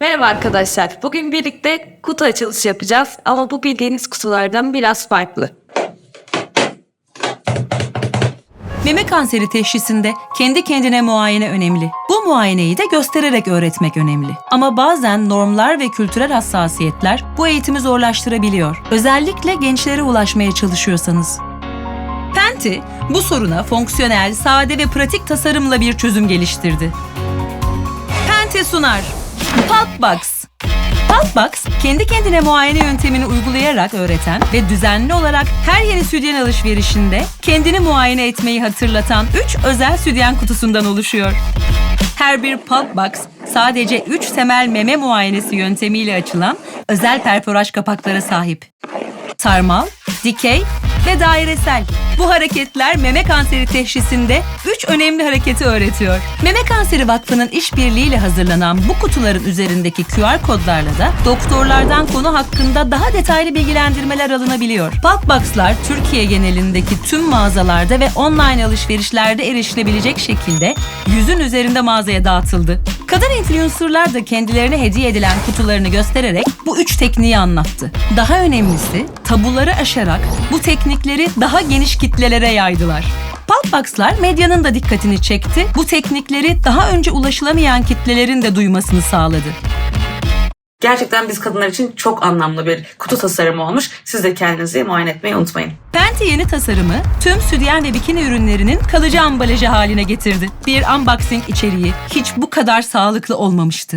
Merhaba arkadaşlar. Bugün birlikte kutu açılışı yapacağız ama bu bildiğiniz kutulardan biraz farklı. Meme kanseri teşhisinde kendi kendine muayene önemli. Bu muayeneyi de göstererek öğretmek önemli. Ama bazen normlar ve kültürel hassasiyetler bu eğitimi zorlaştırabiliyor. Özellikle gençlere ulaşmaya çalışıyorsanız. Penti bu soruna fonksiyonel, sade ve pratik tasarımla bir çözüm geliştirdi. Penti sunar. Pulpbox. Pulpbox, kendi kendine muayene yöntemini uygulayarak öğreten ve düzenli olarak her yeni sütyen alışverişinde kendini muayene etmeyi hatırlatan 3 özel sütyen kutusundan oluşuyor. Her bir Pulpbox sadece 3 temel meme muayenesi yöntemiyle açılan özel perforaj kapaklara sahip. Sarmal, dikey ve dairesel. Bu hareketler meme kanseri teşhisinde 3 önemli hareketi öğretiyor. Meme Kanseri Vakfı'nın işbirliğiyle hazırlanan bu kutuların üzerindeki QR kodlarla da doktorlardan konu hakkında daha detaylı bilgilendirmeler alınabiliyor. Pulpbox'lar Türkiye genelindeki tüm mağazalarda ve online alışverişlerde erişilebilecek şekilde yüzün üzerinde mağazaya dağıtıldı. Kadın influencerlar da kendilerine hediye edilen kutularını göstererek bu üç tekniği anlattı. Daha önemlisi tabuları aşarak bu teknikleri daha geniş kitlelere yaydılar. Pulpbox'lar medyanın da dikkatini çekti. Bu teknikleri daha önce ulaşılamayan kitlelerin de duymasını sağladı. Gerçekten biz kadınlar için çok anlamlı bir kutu tasarımı olmuş. Siz de kendinizi muayene etmeyi unutmayın. Penti yeni tasarımı tüm sütyen ve bikini ürünlerinin kalıcı ambalajı haline getirdi. Bir unboxing içeriği hiç bu kadar sağlıklı olmamıştı.